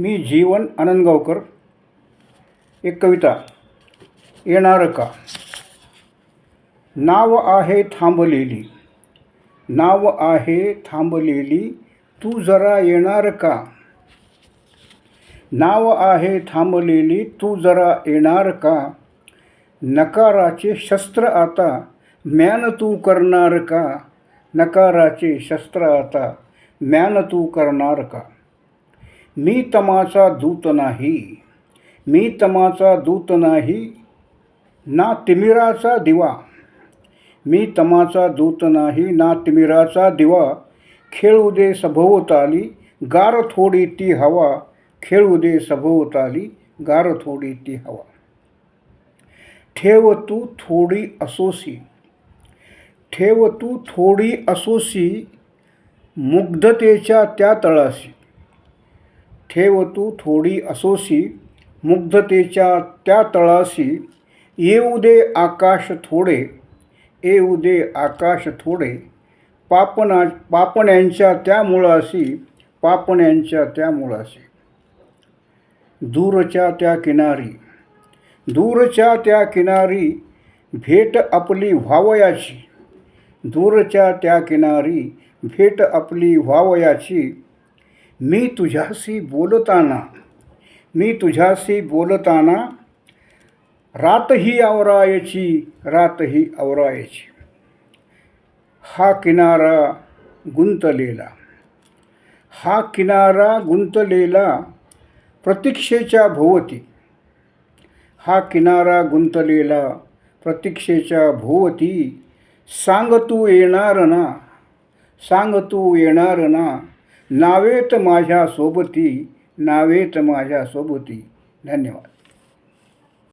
मी जीवन आनंदगावकर. एक कविता. येणार का? नाव आहे थांबलेली. नाव आहे थांबलेली. तू जरा येणार का? नाव आहे थांबलेली. तू जरा येणार का? नकाराचे शस्त्र आता म्यान तू करणार का? नकाराचे शस्त्र आता म्यान तू करणार का? मी तमाचा दूत नाही. मी तमाचा दूत नाही. ना तिमिराचा दिवा. मी तमाचा दूत नाही ना तिमिराचा दिवा. खेळू दे सभोवताली गार थोडी ती हवा. खेळू दे सभोवताली गार थोडी ती हवा. ठेव तू थोडी असोसी. ठेव तू थोडी असोसी मुग्धतेच्या त्या तळाशी. ठेव तू थोडी असोसी मुग्धतेच्या त्या तळाशी येऊ दे आकाश थोडे येऊ दे आकाश थोडे. पापणा पापण्यांच्या त्या मुळाशी पापण्यांच्या त्या मुळाशी. दूरच्या त्या किनारी दूरच्या त्या किनारी भेट आपली व्हावयाची. दूरच्या त्या किनारी भेट आपली व्हावयाची. मी तुझ्याशी बोलताना मी तुझ्याशी बोलताना रातही आवरायची रातही आवरायची. हा किनारा गुंतलेला. हा किनारा गुंतलेला प्रतीक्षेच्या भोवती. हा किनारा गुंतलेला प्रतीक्षेच्या भोवती. सांग तू येणार ना सांग तू येणार ना नावेत माझ्या सोबती नावेत माझ्या सोबती धन्यवाद.